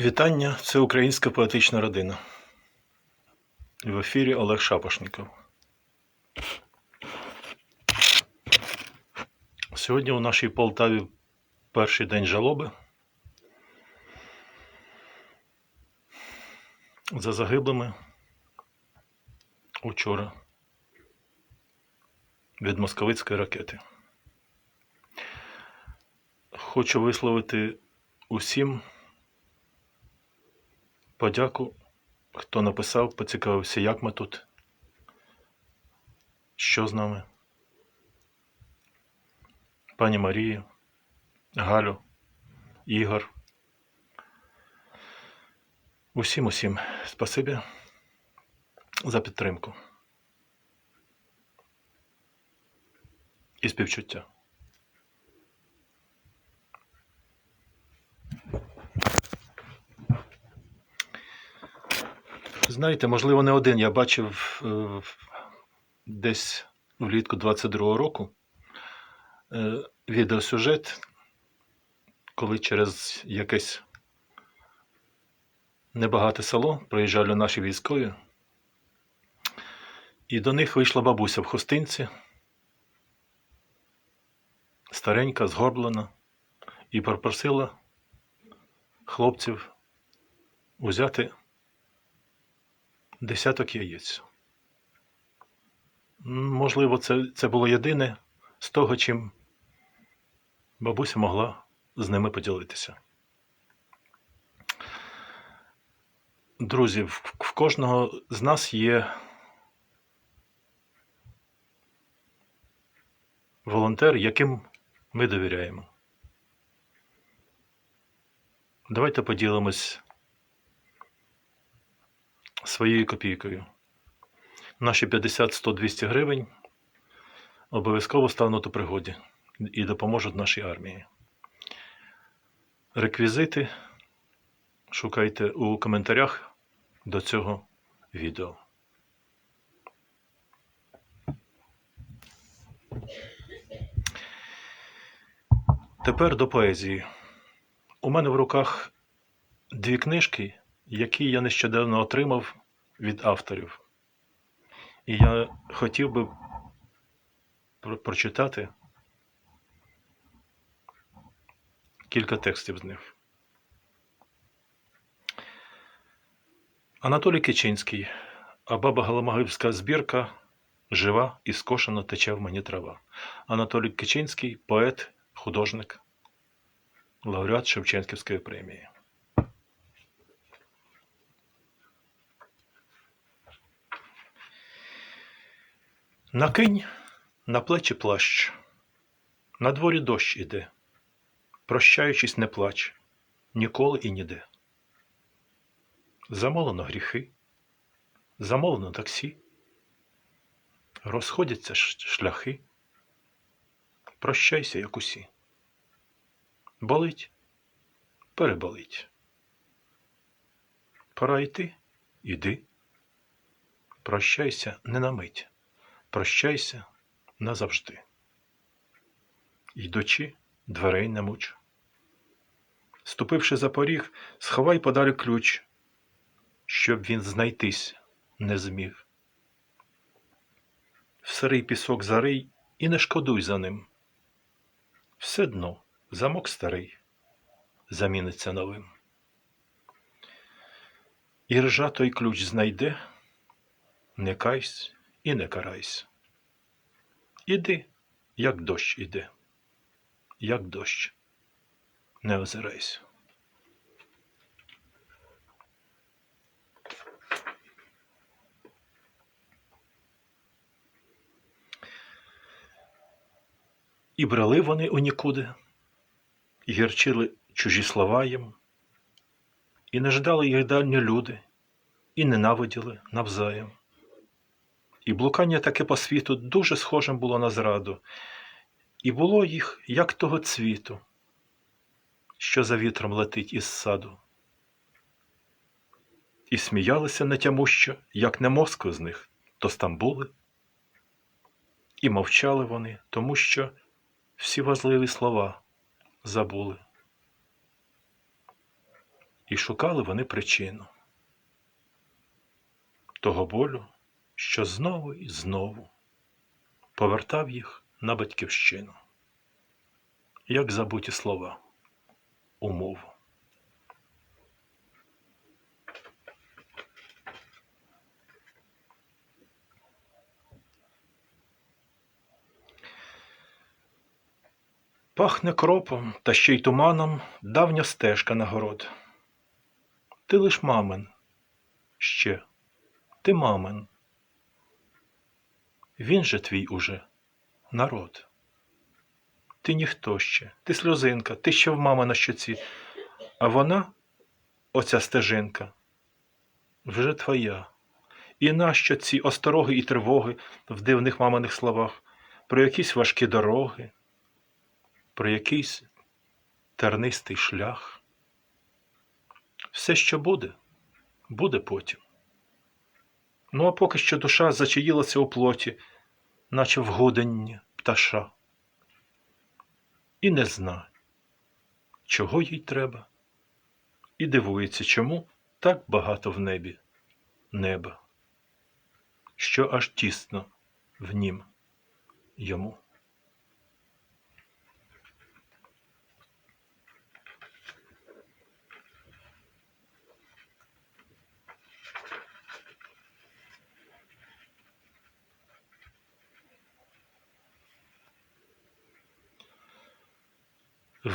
Вітання, це українська поетична родина. В ефірі Олег Шапошніков. Сьогодні у нашій Полтаві перший день жалоби. За загиблими учора від московицької ракети. Хочу висловити усім подяку, хто написав, поцікавився, як ми тут, що з нами. Пані Марію, Галю, Ігор. Усім усім спасибі за підтримку і співчуття. Знаєте, можливо, не один. Я бачив е, десь влітку 22-го року е, відеосюжет, коли через якесь небагате село проїжджали наші військові, і до них вийшла бабуся в хустинці, старенька, згорблена, і попросила хлопців узяти десяток яєць. Можливо, це, це було єдине з того, чим бабуся могла з ними поділитися. Друзі, в, кожного з нас є волонтер, яким ми довіряємо. Давайте поділимось своєю копійкою. Наші 50, 100, 200 гривень обов'язково стануть у пригоді і допоможуть нашій армії. Реквізити шукайте у коментарях до цього відео. Тепер до поезії. У мене в руках дві книжки, які я нещодавно отримав від авторів. І я хотів би про- прочитати кілька текстів з них. Анатолій Кичинський, а баба Галамагибська збірка жива і скошена тече в мені трава. Анатолій Кичинський, поет, художник, лауреат Шевченківської премії. Накинь на плечі плащ. На дворі дощ іде. Прощаючись, не плач ніколи і ніде. Замолено гріхи, замолено таксі, розходяться шляхи. Прощайся, як усі. Болить, переболить. Пора йти, іди. Прощайся не на мить. Прощайся назавжди. Йдучи, дверей не муч. Ступивши за поріг, сховай подалі ключ, щоб він знайтись не зміг. Сирий пісок зарий і не шкодуй за ним. Все дно, замок старий, заміниться новим. І ржа той ключ знайде, не кайсь і не карайсь. Іди, як дощ іде, як дощ, не озирайся. І брали вони у нікуди, і гірчили чужі слова їм, і не ждали їх дальні люди, і ненавиділи навзаєм. І блукання таке по світу дуже схожим було на зраду, і було їх, як того цвіту, що за вітром летить із саду. І сміялися нетямущо, як не Москви з них, то Стамбули. І мовчали вони, тому що всі важливі слова забули. І шукали вони причину того болю, що знову і знову повертав їх на батьківщину, як забуті слова у мову. Пахне кропом та ще й туманом давня стежка на город. Ти лиш мамин, ще, ти мамин. Він же твій уже народ. Ти ніхто ще, ти сльозинка, ти ще в мама на щоці, а вона, оця стежинка, вже твоя. І нащо ці остороги і тривоги в дивних маминих словах, про якісь важкі дороги, про якийсь тернистий шлях. Все, що буде, буде потім. Ну, а поки що душа зачаїлася у плоті, наче в годенні пташа. І не зна, чого їй треба, і дивується, чому так багато в небі неба, що аж тісно в нім йому.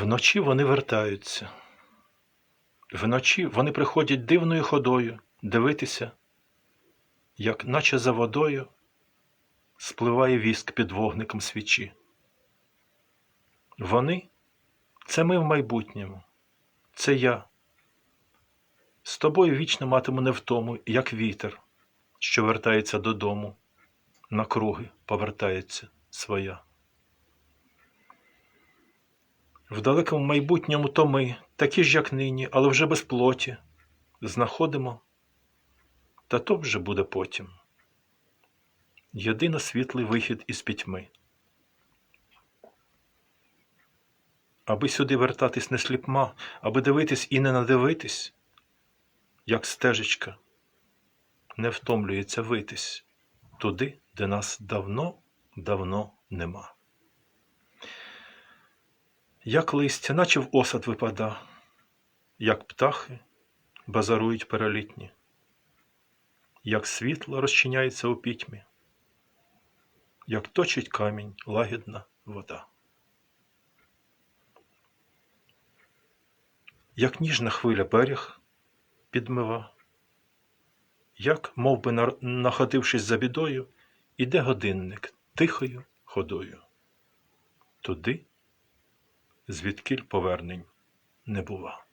Вночі вони вертаються. Вночі вони приходять дивною ходою дивитися, як наче за водою спливає віск під вогником свічі. Вони це ми в майбутньому, це я. З тобою вічно матиму невтому, як вітер, що вертається додому, на круги повертається своя. В далекому майбутньому то ми, такі ж, як нині, але вже без плоті, знаходимо, та то вже буде потім. Єдино світлий вихід із пітьми. Аби сюди вертатись не сліпма, аби дивитись і не надивитись, як стежечка, не втомлюється витись туди, де нас давно, давно нема. Як листя, наче в осад випада, як птахи базарують перелітні, як світло розчиняється у пітьмі, як точить камінь лагідна вода. Як ніжна хвиля берег підмива, як, мов би, находившись за бідою, іде годинник тихою ходою. Туди, звідкіль повернень не бува.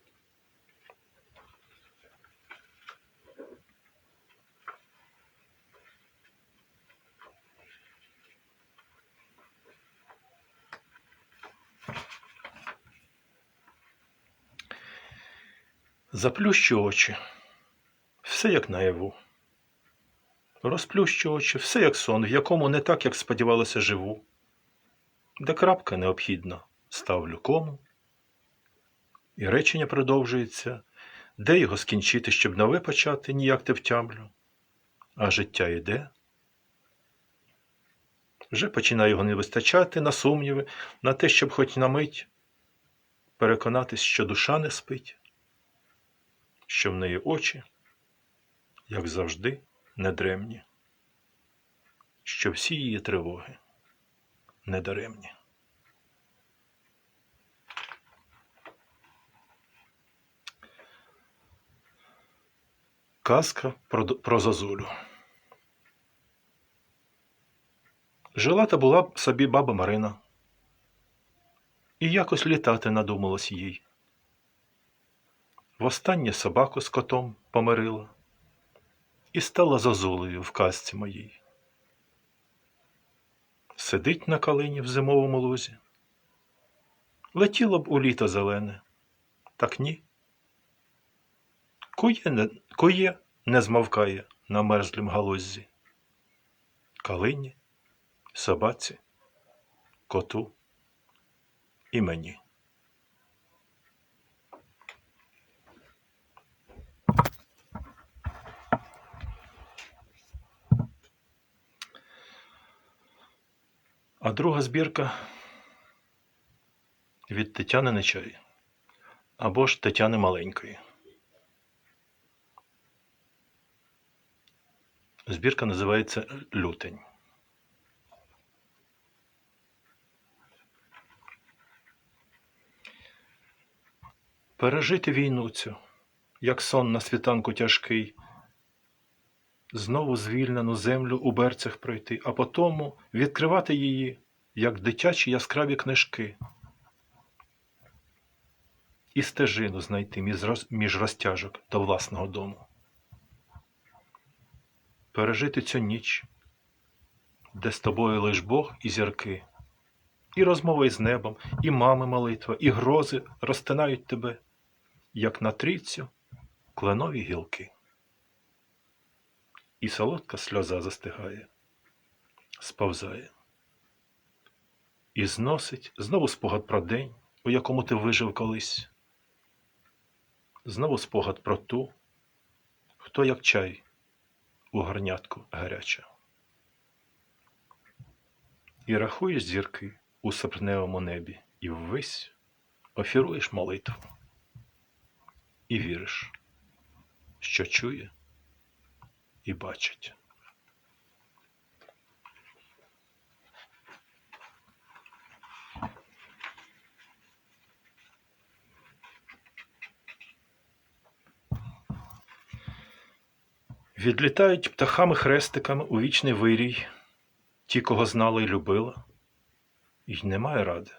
Заплющу очі, все як наяву. Розплющу очі, все як сон, в якому не так, як сподівалося, живу, де крапка необхідна ставлю кому, і речення продовжується, де його скінчити, щоб нове почати, ніяк не втямлю, а життя йде. Вже починає його не вистачати на сумніви, на те, щоб хоч на мить переконатись, що душа не спить, що в неї очі, як завжди, недремні, що всі її тривоги недаремні. Казка про, про зозулю. Жила та була собі баба Марина. І якось літати надумалось їй. Востаннє собаку з котом помирила і стала зозулею в казці моїй. Сидить на калині в зимовому лузі. Летіло б у літо зелене, так ні. Кує кує не змовкає на мерзлім галуззі. Калині, собаці, коту і мені. А друга збірка від Тетяни Нечаї або ж Тетяни Маленької. Збірка називається Лютень. Пережити війну цю, як сон на світанку тяжкий, знову звільнену землю у берцях пройти, а потому відкривати її, як дитячі яскраві книжки, і стежину знайти між розтяжок до власного дому. Пережити цю ніч, де з тобою лиш Бог і зірки, і розмова із небом, і мами молитва, і грози розтинають тебе, як на трійцю кленові гілки. І солодка сльоза застигає, сповзає. І зносить знову спогад про день, у якому ти вижив колись. Знову спогад про ту, хто як чай у горнятку гаряча. І рахуєш зірки у серпневому небі, і ввись офіруєш молитву. І віриш, що чує і бачить. Відлітають птахами-хрестиками у вічний вирій, ті, кого знала і любила, й немає ради.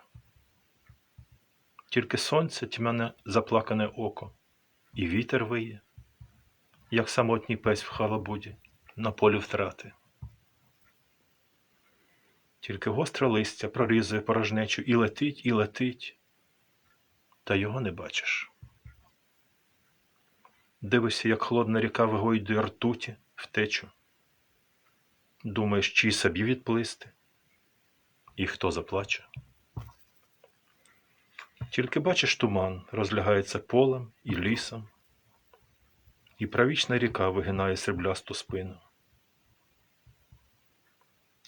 Тільки сонце тьмяне заплакане око, і вітер виє, як самотній песь в халабуді на полі втрати. Тільки гостре листя прорізує порожнечу і летить, і летить, та його не бачиш. Дивишся, як холодна ріка вигойдує ртуті втечу. Думаєш, чий собі відплисти, і хто заплаче. Тільки бачиш туман, розлягається полем і лісом, і правічна ріка вигинає сріблясту спину.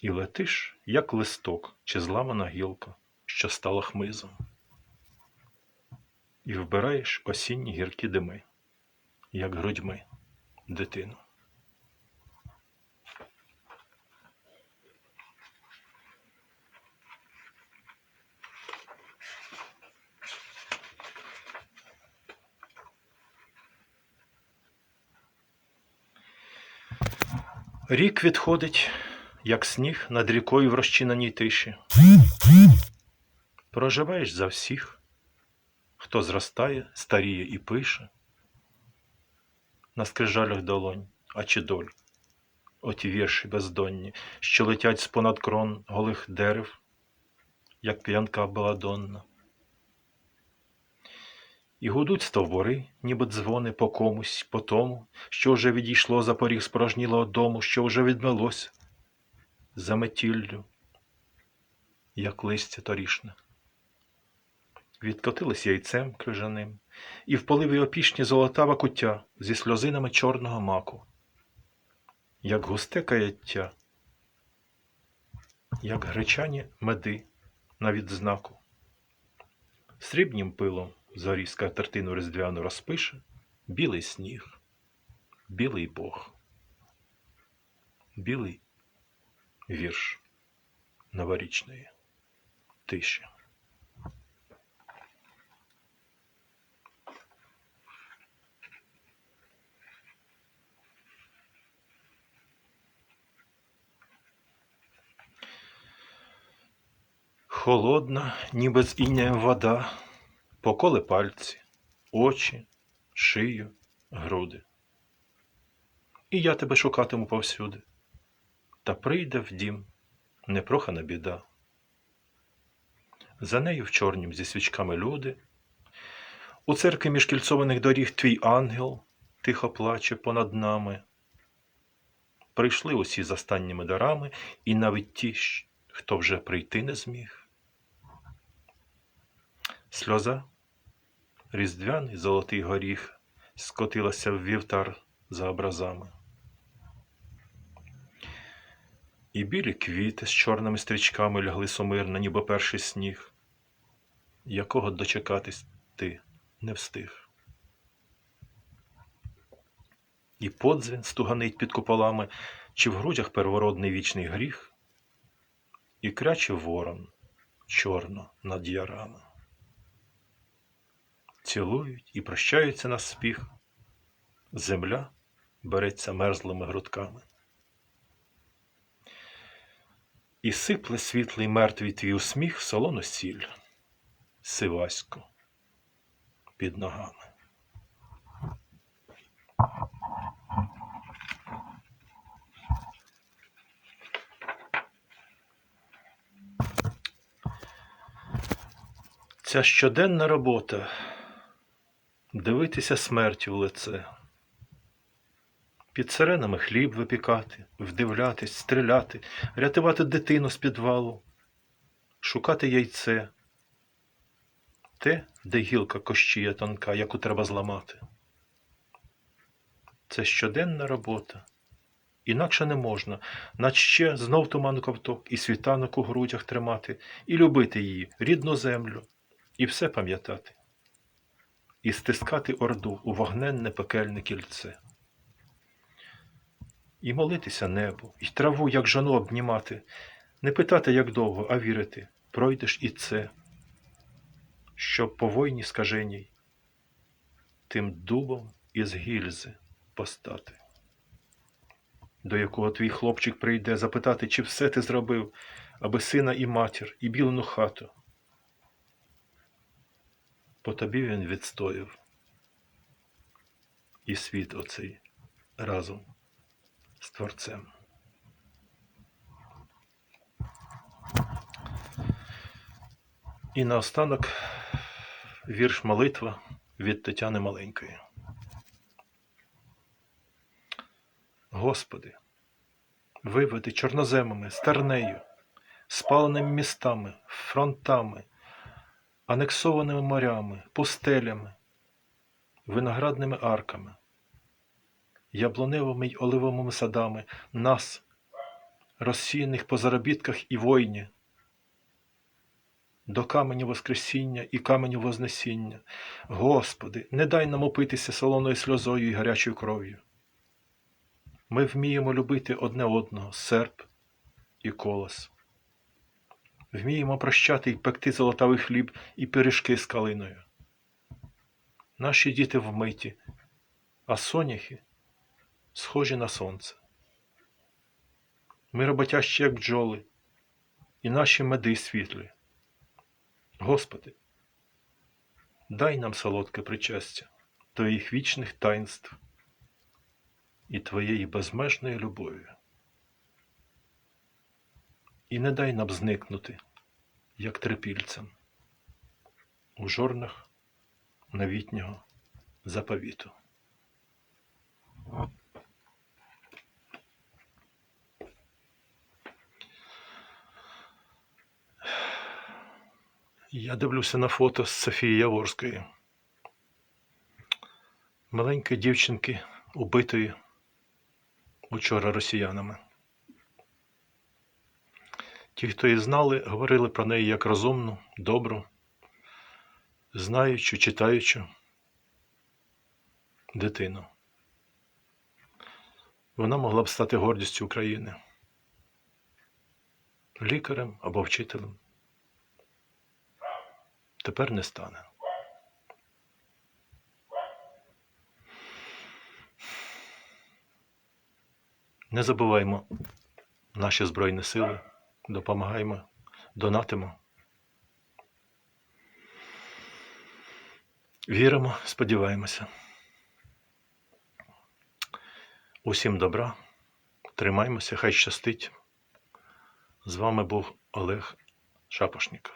І летиш, як листок чи зламана гілка, що стала хмизом, і вбираєш осінні гіркі дими як грудьми дитину. Рік відходить, як сніг над рікою в розчиненій тиші. Проживаєш за всіх, хто зростає, старіє і пише на скрижалях долонь, а чи доль, оті вірші бездонні, що летять з понад крон голих дерев, як п'янка баладонна. І гудуть стовбури, ніби дзвони по комусь, по тому, що вже відійшло за поріг спорожнілого дому, що вже відмилось за метіллю, як листя торішне. Відкотились яйцем крижаним, і в поливі опішні золотава куття зі сльозинами чорного маку, як густе каяття, як гречані меди на відзнаку. Срібнім пилом зорі скатертину різдвяну розпише білий сніг, білий Бог, білий вірш новорічної тиші. Холодна, ніби з інеєм вода, поколе пальці, очі, шию, груди. І я тебе шукатиму повсюди, та прийде в дім непрохана біда. За нею в чорнім зі свічками люди, у церкві між кільцованих доріг твій ангел тихо плаче понад нами. Прийшли усі з останніми дарами, і навіть ті, хто вже прийти не зміг. Сльоза, різдвяний золотий горіх, скотилася в вівтар за образами. І білі квіти з чорними стрічками лягли сумирно, ніби перший сніг, якого дочекатись ти не встиг. І подзвін стуганить під куполами, чи в грудях первородний вічний гріх, і кряче ворон чорно над ярами. Цілують і прощаються на спіх, земля береться мерзлими грудками. І сипле світлий мертвий твій усміх солону сіль, сивасько під ногами. Ця щоденна робота дивитися смерті в лице, під сиренами хліб випікати, вдивлятись, стріляти, рятувати дитину з підвалу, шукати яйце, те, де гілка кощіє тонка, яку треба зламати. Це щоденна робота. Інакше не можна, наче знов туман ковток, і світанок у грудях тримати, і любити її, рідну землю, і все пам'ятати, і стискати орду у вогненне пекельне кільце. І молитися небу, і траву, як жону обнімати, не питати, як довго, а вірити, пройдеш і це, щоб по войні скаженій тим дубом із гільзи постати, до якого твій хлопчик прийде запитати, чи все ти зробив, аби сина і матір, і білену хату. По тобі він відстояв і світ оцей разом з Творцем. І наостанок вірш молитва від Тетяни Маленької. Господи, виведи чорноземами, стернею, спаленими містами, фронтами, анексованими морями, пустелями, виноградними арками, яблуневими й оливовими садами, нас, розсіяних по заробітках і войні, до каменю Воскресіння і каменю Вознесіння. Господи, не дай нам опитися солоною сльозою і гарячою кров'ю. Ми вміємо любити одне одного серп і колос. Вміємо прощати й пекти золотавий хліб і пиріжки з калиною. Наші діти вмиті, а соняхи схожі на сонце. Ми роботящі, як бджоли, і наші меди світлі. Господи, дай нам солодке причастя Твоїх вічних таїнств і Твоєї безмежної любові. І не дай нам зникнути, як трипільцям, у жорнах новітнього заповіту. Я дивлюся на фото з Софії Яворської. Маленької дівчинки, убитої учора росіянами. Ті, хто її знали, говорили про неї як розумну, добру, знаючу, читаючу дитину. Вона могла б стати гордістю України, лікарем або вчителем. Тепер не стане. Не забуваймо наші Збройні Сили, допомагаємо, донатимо. Віримо, сподіваємося. Усім добра, тримаймося, хай щастить. З вами був Олег Шапошніков.